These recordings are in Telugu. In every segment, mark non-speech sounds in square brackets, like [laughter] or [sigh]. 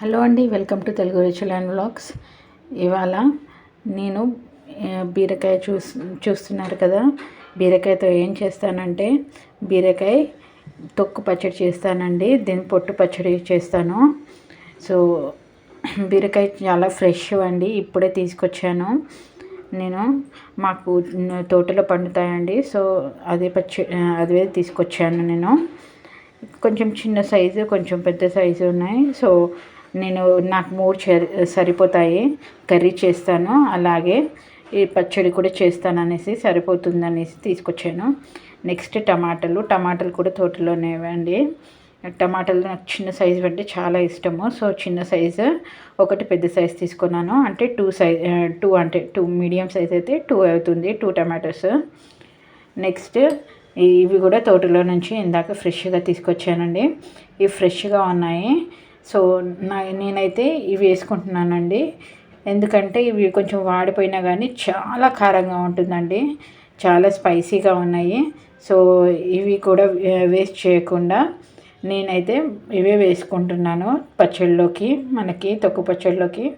హలో అండి welcome to Telugu ritual and vlogs. ఇవాళ నేను బీరకాయ చూస్ చూస్తున్నారు కదా. బీరకాయతో ఏం చేస్తానంటే బీరకాయ తొక్కు పచ్చడి చేస్తానండి. దీని పొట్టు పచ్చడి చేస్తాను. సో బీరకాయ చాలా ఫ్రెష్ అండి ఇప్పుడే తీసుకొచ్చాను. నేను మాకు తోటలో పండుతాయండి. సో అదే పచ్చి అదే తీసుకొచ్చాను నేను. కొంచెం చిన్న సైజు కొంచెం పెద్ద సైజు ఉన్నాయి. సో నేను నాకు మూడు సరిపోతాయి. కర్రీ చేస్తాను. అలాగే ఈ పచ్చడి కూడా చేస్తాను అనేసి సరిపోతుంది అనేసి తీసుకొచ్చాను. నెక్స్ట్ టమాటాలు. టమాటాలు కూడా తోటలోనే టమాటాలు నాకు చిన్న సైజు అంటే చాలా ఇష్టము. సో చిన్న సైజు ఒకటి పెద్ద సైజు తీసుకున్నాను. అంటే టూ సైజ్ టూ అంటే టూ మీడియం సైజ్ అయితే టూ అవుతుంది. Two tomatoes. నెక్స్ట్ ఇవి కూడా తోటలో నుంచి ఇందాక ఫ్రెష్గా తీసుకొచ్చానండి. ఇవి ఫ్రెష్గా ఉన్నాయి. సో నా నేనైతే ఇవి వేసుకుంటున్నానండి. ఎందుకంటే ఇవి కొంచెం వాడిపోయినా కానీ చాలా కారంగా ఉంటుందండి. చాలా స్పైసీగా ఉన్నాయి. సో ఇవి కూడా వేస్ట్ చేయకుండా నేనైతే ఇవే వేసుకుంటున్నాను పచ్చళ్ళలోకి మనకి తొక్కు పచ్చళ్ళలోకి.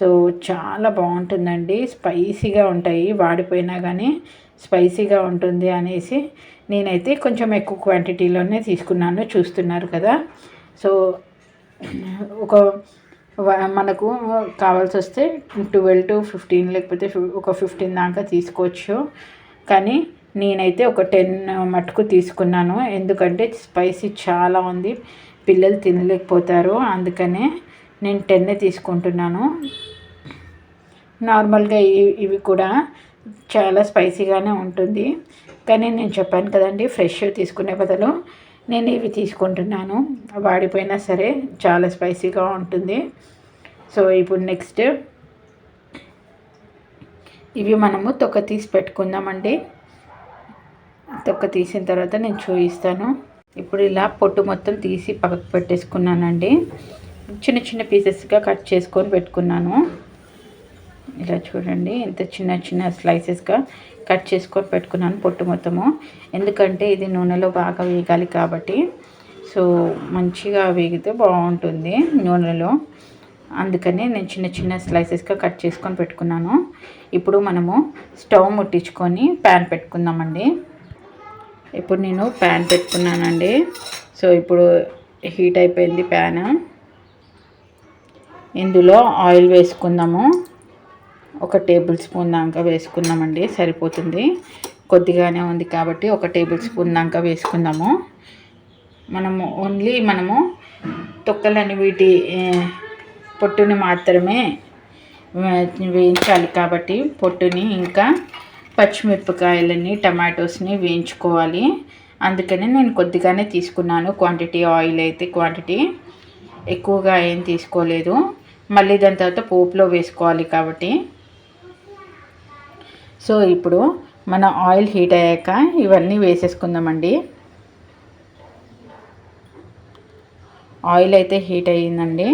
సో చాలా బాగుంటుందండి. స్పైసీగా ఉంటాయి. వాడిపోయినా కానీ స్పైసీగా ఉంటుంది అనేసి నేనైతే కొంచెం ఎక్కువ క్వాంటిటీలోనే తీసుకున్నాను. చూస్తున్నారు కదా. సో ఒక మనకు కావాల్సి వస్తే ట్వెల్వ్ టు ఫిఫ్టీన్ లేకపోతే ఒక ఫిఫ్టీన్ దాకా తీసుకోవచ్చు. కానీ నేనైతే ఒక టెన్ మటుకు తీసుకున్నాను. ఎందుకంటే స్పైసీ చాలా ఉంది. పిల్లలు తినలేకపోతారు. అందుకనే నేను టెన్నే తీసుకుంటున్నాను. నార్మల్గా ఇవి కూడా చాలా స్పైసీగానే ఉంటుంది. కానీ నేను చెప్పాను కదండి ఫ్రెష్ తీసుకునే బదులు నేను ఇవి తీసుకుంటున్నాను. వాడిపోయినా సరే చాలా స్పైసీగా ఉంటుంది. సో ఇప్పుడు నెక్స్ట్ ఇవి మనము తొక్క తీసి పెట్టుకుందామండి. తొక్క తీసిన తర్వాత నేను చూపిస్తాను. ఇప్పుడు ఇలా పొట్టు మొత్తం తీసి పక్కకు పెట్టేసుకున్నానండి. చిన్న చిన్న పీసెస్గా కట్ చేసుకొని పెట్టుకున్నాను. ఇలా చూడండి ఎంత చిన్న చిన్న స్లైసెస్గా కట్ చేసుకొని పెట్టుకున్నాను పొట్టు మొత్తము. ఎందుకంటే ఇది నూనెలో బాగా వేగాలి కాబట్టి. సో మంచిగా వేగితే బాగుంటుంది నూనెలో. అందుకని నేను చిన్న చిన్న స్లైసెస్గా కట్ చేసుకొని పెట్టుకున్నాను. ఇప్పుడు మనము స్టవ్ ముట్టించుకొని ప్యాన్ పెట్టుకుందామండి. ఇప్పుడు నేను ప్యాన్ పెట్టుకున్నానండి. సో ఇప్పుడు హీట్ అయిపోయింది ప్యాన్ ఇందులో ఆయిల్ వేసుకుందాము. ఒక టేబుల్ స్పూన్ దాకా వేసుకున్నామండి సరిపోతుంది. కొద్దిగానే ఉంది కాబట్టి ఒక టేబుల్ స్పూన్ దాకా వేసుకుందాము. మనము ఓన్లీ మనము తొక్కలని వీటి పొట్టుని మాత్రమే వేయించాలి కాబట్టి పొట్టుని ఇంకా పచ్చిమిరపకాయలని టమాటోస్ని వేయించుకోవాలి. అందుకని నేను కొద్దిగానే తీసుకున్నాను. క్వాంటిటీ ఆయిల్ అయితే క్వాంటిటీ ఎక్కువగా ఏం తీసుకోలేదు. మళ్ళీ దాని తర్వాత పోపులో వేసుకోవాలి కాబట్టి సో ఇప్పుడు మన ఆయిల్ హీట్ అయ్యాక ఇవన్నీ వేసేసుకుందామండి. ఆయిల్ అయితే హీట్ అయ్యిందండి.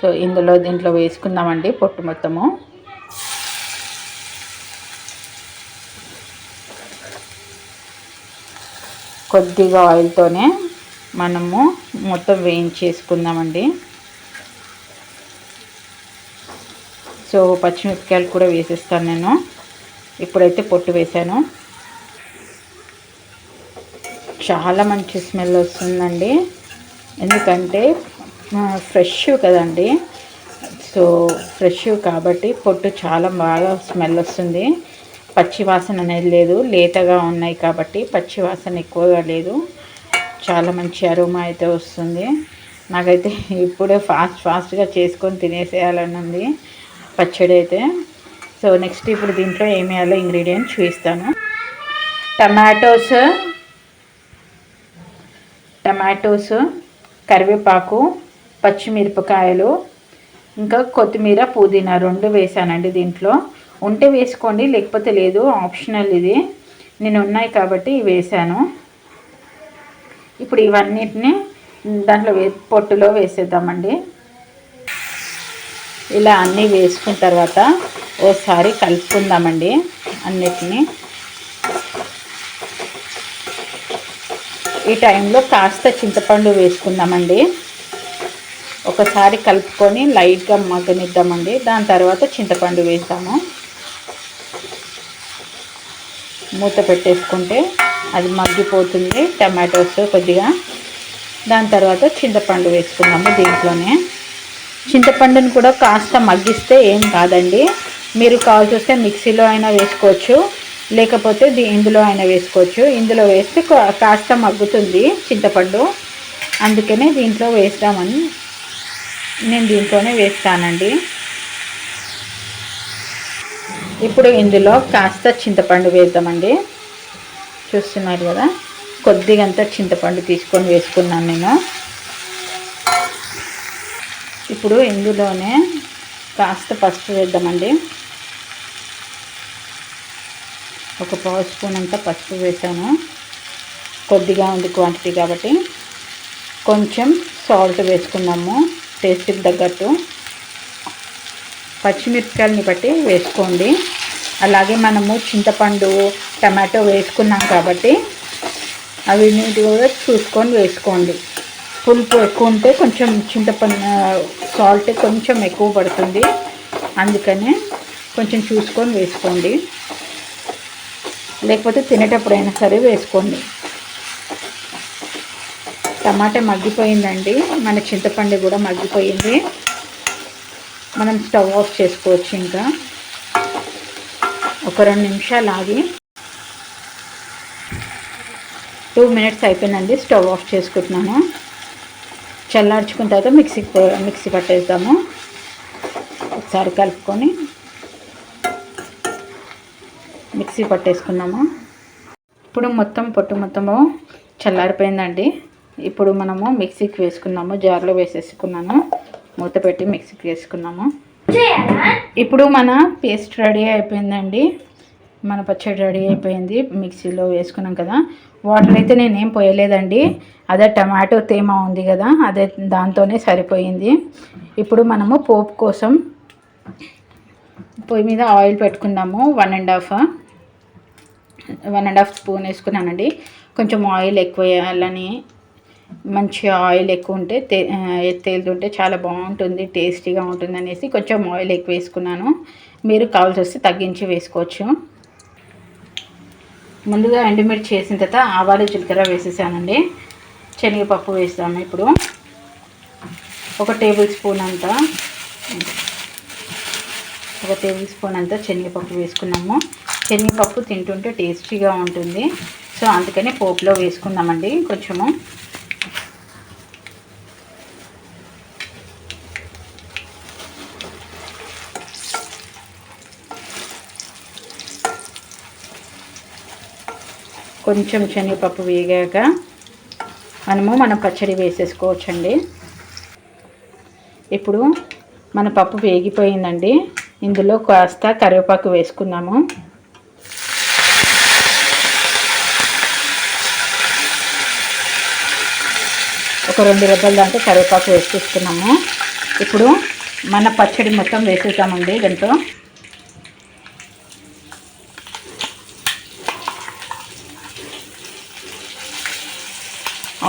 సో ఇందులో దీంట్లో వేసుకుందామండి పొట్టు మొత్తము. కొద్దిగా ఆయిల్తోనే మనము మొత్తం వేయించేసుకుందామండి. సో పచ్చిమిరపకాయలు కూడా వేసేస్తాను నేను. ఇప్పుడైతే పొట్టు వేసాను. చాలా మంచి స్మెల్ వస్తుందండి. ఎందుకంటే ఫ్రెష్ కదండి. సో ఫ్రెష్ కాబట్టి పొట్టు చాలా బాగా స్మెల్ వస్తుంది. పచ్చి వాసన అనేది లేదు. లేతగా ఉన్నాయి కాబట్టి పచ్చి వాసన ఎక్కువగా లేదు. చాలా మంచి అరుమా అయితే వస్తుంది. నాకైతే [laughs] ఇప్పుడే ఫాస్ట్ ఫాస్ట్గా చేసుకొని తినేసేయాలని ఉంది. పచ్చడి అయితే సో నెక్స్ట్ ఇప్పుడు దీంట్లో ఏమి వేయాలో ఇంగ్రీడియంట్ చూపిస్తాను. టమాటోస్ టమాటోస్ కరివేపాకు పచ్చిమిరపకాయలు ఇంకా కొత్తిమీర పుదీనా రెండు వేసానండి దీంట్లో. ఉంటే వేసుకోండి లేకపోతే లేదు ఆప్షనల్ ఇది. నేను ఉన్నాయి కాబట్టి వేసాను. ఇప్పుడు ఇవన్నిటిని దాంట్లో వే పొట్టులో వేసేద్దామండి. ఇలా అన్నీ వేసుకున్న తర్వాత ఓసారి కలుపుకుందామండి అన్నిటినీ. ఈ టైంలో కాస్త చింతపండు వేసుకుందామండి. ఒకసారి కలుపుకొని లైట్గా మగ్గనిద్దామండి. దాని తర్వాత చింతపండు వేస్తాము. మూత పెట్టేసుకుంటే అది మగ్గిపోతుంది టమాటోస్ కొద్దిగా. దాని తర్వాత చింతపండు వేసుకున్నాము దీంట్లోనే. చింతపండుని కూడా కాస్త మగ్గిస్తే ఏం కాదండి. మీరు కావాల్సి వస్తే మిక్సీలో అయినా వేసుకోవచ్చు లేకపోతే ఇందులో అయినా వేసుకోవచ్చు. ఇందులో వేస్తే కాస్త మగ్గుతుంది చింతపండు. అందుకనే దీంట్లో వేస్తామని నేను దీంట్లోనే వేస్తానండి. ఇప్పుడు ఇందులో కాస్త చింతపండు వేద్దామండి. చూస్తున్నారు కదా కొద్దిగంత చింతపండు తీసుకొని వేసుకున్నాను నేను. ఇప్పుడు ఇందులోనే కాస్త పసుపు వేద్దామండి. ఒక పావు స్పూన్ అంతా పసుపు వేసాను. కొద్దిగా ఉంది క్వాంటిటీ కాబట్టి. కొంచెం సాల్ట్ వేసుకున్నాము టేస్ట్కి తగ్గట్టు. పచ్చిమిరపకాయలని బట్టి వేసుకోండి. అలాగే మనము చింతపండు టమాటో వేసుకున్నాం కాబట్టి అవి నీటి కూడా చూసుకొని వేసుకోండి. పులుపు ఎక్కువ ఉంటే కొంచెం చింతపండు సాల్ట్ కొంచెం ఎక్కువ పడుతుంది. అందుకనే కొంచెం చూసుకొని వేసుకోండి. లేకపోతే తినేటప్పుడైనా సరే వేసుకోండి. టమాటా మగ్గిపోయిందండి. మన చింతపండు కూడా మగ్గిపోయింది. మనం స్టవ్ ఆఫ్ చేసుకోవచ్చు ఇంకా. ఒక రెండు నిమిషాలు ఆగి టూ మినిట్స్ అయిపోయిందండి. స్టవ్ ఆఫ్ చేసుకుంటున్నాను. చల్లార్చుకున్న తర్వాత మిక్సీ మిక్సీ పట్టేద్దాము. ఒకసారి కలుపుకొని మిక్సీ పట్టేసుకున్నాము. ఇప్పుడు మొత్తం పొట్టు మొత్తము చల్లారిపోయిందండి. ఇప్పుడు మనము మిక్సీకి వేసుకున్నాము జార్లో వేసేసుకున్నాను. మూత పెట్టి మిక్సీకి వేసుకున్నాము. ఇప్పుడు మన పేస్ట్ రెడీ అయిపోయిందండి. మన పచ్చడి రెడీ అయిపోయింది మిక్సీలో వేసుకున్నాం కదా. వాటర్ అయితే నేనేం పోయలేదండి. అదే టమాటో తేమ ఉంది కదా అదే దాంతోనే సరిపోయింది. ఇప్పుడు మనము పోపు కోసం పొయ్యి మీద ఆయిల్ పెట్టుకుందాము one and half. One and half spoon వేసుకున్నానండి. కొంచెం ఆయిల్ ఎక్కువ వేయాలని మంచి ఆయిల్ ఎక్కువ ఉంటే తే తేలుతుంటే చాలా బాగుంటుంది టేస్టీగా ఉంటుంది అనేసి కొంచెం ఆయిల్ ఎక్కువ వేసుకున్నాను. మీరు కావాల్సి వస్తే తగ్గించి వేసుకోవచ్చు. ముందుగా ఎండుమిర్చి చేసిన తర్వాత ఆవాలు జీలకర్ర వేసేసానండి. శనగపప్పు వేస్తాము ఇప్పుడు. ఒక టేబుల్ స్పూన్ అంతా ఒక టేబుల్ స్పూన్ అంతా శనగపప్పు వేసుకున్నాము. శనగపప్పు తింటుంటే టేస్టీగా ఉంటుంది. సో అందుకని పోపులో వేసుకుందామండి కొంచెము. కొంచెం శనగపప్పు వేగాక మనము మన పచ్చడి వేసేసుకోవచ్చండి. ఇప్పుడు మన పప్పు వేగిపోయిందండి. ఇందులో కాస్త కరివేపాకు వేసుకున్నాము ఒక రెండు రెబ్బల దాంట్లో కరివేపాకు వేసేసుకున్నాము ఇప్పుడు మన పచ్చడి మొత్తం వేసేసామండి దీంట్లో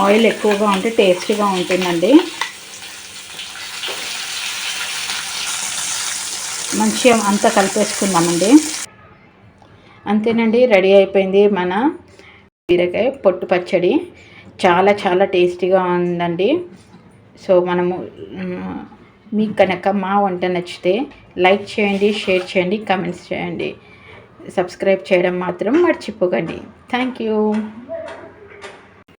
ఆయిల్ ఎక్కువగా ఉంటే టేస్టీగా ఉంటుందండి. మంచిగా అంతా కలిపేసుకుందామండి. అంతేనండి రెడీ అయిపోయింది మన బీరకాయ పొట్టు పచ్చడి. చాలా చాలా టేస్టీగా ఉందండి. సో మనము మీకు కనుక మా వంట నచ్చితే లైక్ చేయండి షేర్ చేయండి కమెంట్స్ చేయండి. సబ్స్క్రైబ్ చేయడం మాత్రం మర్చిపోకండి. Thank you.